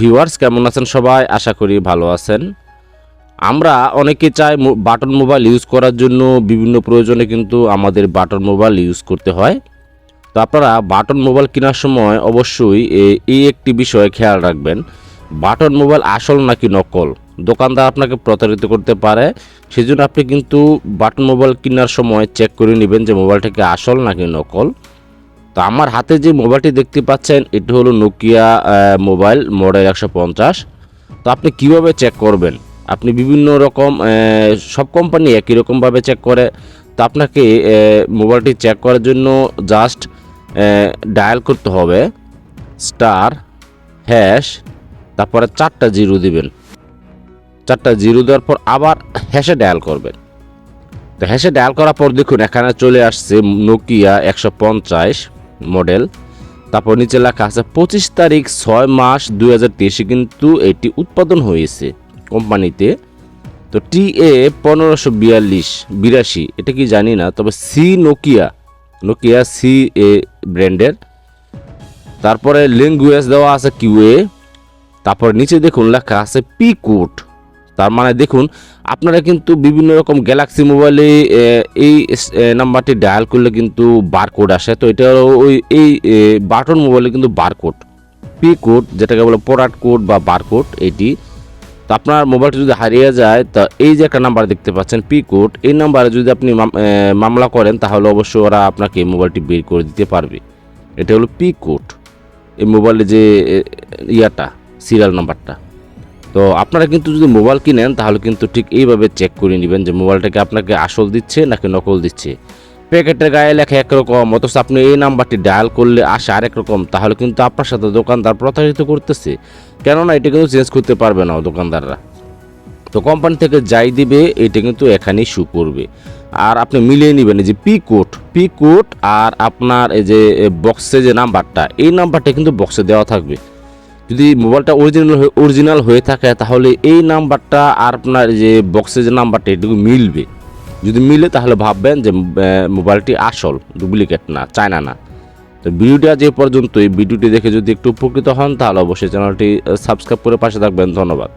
Viewers, কেমন আছেন সবাই? আশা করি ভালো আছেন। আমরা অনেকে চাই বাটন মোবাইল ইউজ করার জন্য। বিভিন্ন প্রয়োজনে কিন্তু আমাদের বাটন মোবাইল ইউজ করতে হয়। তো আপনারা বাটন মোবাইল কেনার সময় অবশ্যই এই একটি বিষয়ে খেয়াল রাখবেন। বাটন মোবাইল আসল নাকি নকল? দোকানদার আপনাকে প্রতারিত করতে পারে। সেজন্য আপনি কিন্তু বাটন মোবাইল কেনার সময় চেক করে নেবেন যে মোবাইলটা কি আসল নাকি নকল। তো আমার হাতে যে মোবাইলটি দেখতে পাচ্ছেন, এটি হলো নোকিয়া মোবাইল মডেল একশো পঞ্চাশ। তো আপনি কীভাবে চেক করবেন? আপনি বিভিন্ন রকম সব কোম্পানি একই রকমভাবে চেক করে। তো আপনাকে মোবাইলটি চেক করার জন্য জাস্ট ডায়াল করতে হবে। স্টার হ্যাশ তারপরে চারটা জিরো দিবেন। চারটা জিরো দেওয়ার পর আবার হ্যাশে ডায়াল করবেন। তো হ্যাশে ডায়াল করার পর দেখুন, এখানে চলে আসছে নোকিয়া একশো পঞ্চাশ। মডেল তারপর নিচে লেখা আছে, পঁচিশ তারিখ ছয় মাস দুই হাজার তেইশে কিন্তু এটি উৎপাদন হয়েছে কোম্পানিতে। তো টি এ পনেরোশো বিয়াল্লিশ, বিরাশি, এটা কি জানি না, তবে সি নোকিয়া নোকিয়া সি এ ব্র্যান্ডের। তারপরে ল্যাঙ্গুয়েজ দেওয়া আছে কিউএ তারপর নিচে দেখুন লেখা আছে পি কোড। তার মানে দেখুন, আপনারা কিন্তু বিভিন্ন রকম গ্যালাক্সি মোবাইলে এই নাম্বারটি ডায়াল করলে কিন্তু বারকোড আসে। তো এটা ওই, এই বাটন মোবাইলে কিন্তু বারকোড পি কোড যেটাকে বলে প্রোডাক্ট কোড বা বারকোড এটি। তো আপনার মোবাইলটি যদি হারিয়ে যায়, তা এই যে একটা নাম্বার দেখতে পাচ্ছেন পি কোড এই নাম্বারে যদি আপনি মামলা করেন, তাহলে অবশ্যই ওরা আপনাকে মোবাইলটি বের করে দিতে পারবে। এটা হলো পি কোড এই মোবাইলে যে ইয়াটা সিরিয়াল নাম্বারটা তো আপনারা কিন্তু যদি মোবাইল কিনেন, তাহলে কিন্তু ঠিক এইভাবে চেক করে নেবেন যে মোবাইলটাকে আপনাকে আসল দিচ্ছে নাকি নকল দিচ্ছে। প্যাকেটের গায়ে লেখা একরকম, অথচ আপনি এই নাম্বারটি ডায়াল করলে আসে আরেক রকম তাহলে কিন্তু আপনার সাথে দোকানদার প্রতারিত করতেছে। কেননা এটা কিন্তু চেঞ্জ করতে পারবে না দোকানদাররা। তো কোম্পানি থেকে যাই দিবে, এটা কিন্তু এখানেই শু করবে। আর আপনি মিলিয়ে নেবেন এই যে পি কোড পি কোড আর আপনার এই যে বক্সে যে নাম্বারটা, এই নাম্বারটা কিন্তু বক্সে দেওয়া থাকবে। যদি মোবাইলটা অরিজিনাল অরিজিনাল হয়ে থাকে, তাহলে এই নাম্বারটা আর আপনার যে বক্সে যে নাম্বারটা, এটুকু মিলবে। যদি মিলে, তাহলে ভাববেন যে মোবাইলটি আসল ডুপ্লিকেট না, চায়না না। তো ভিডিওটা যে পর্যন্ত এই ভিডিওটি দেখে যদি একটু উপকৃত হন, তাহলে অবশ্যই চ্যানেলটি সাবস্ক্রাইব করে পাশে থাকবেন। ধন্যবাদ।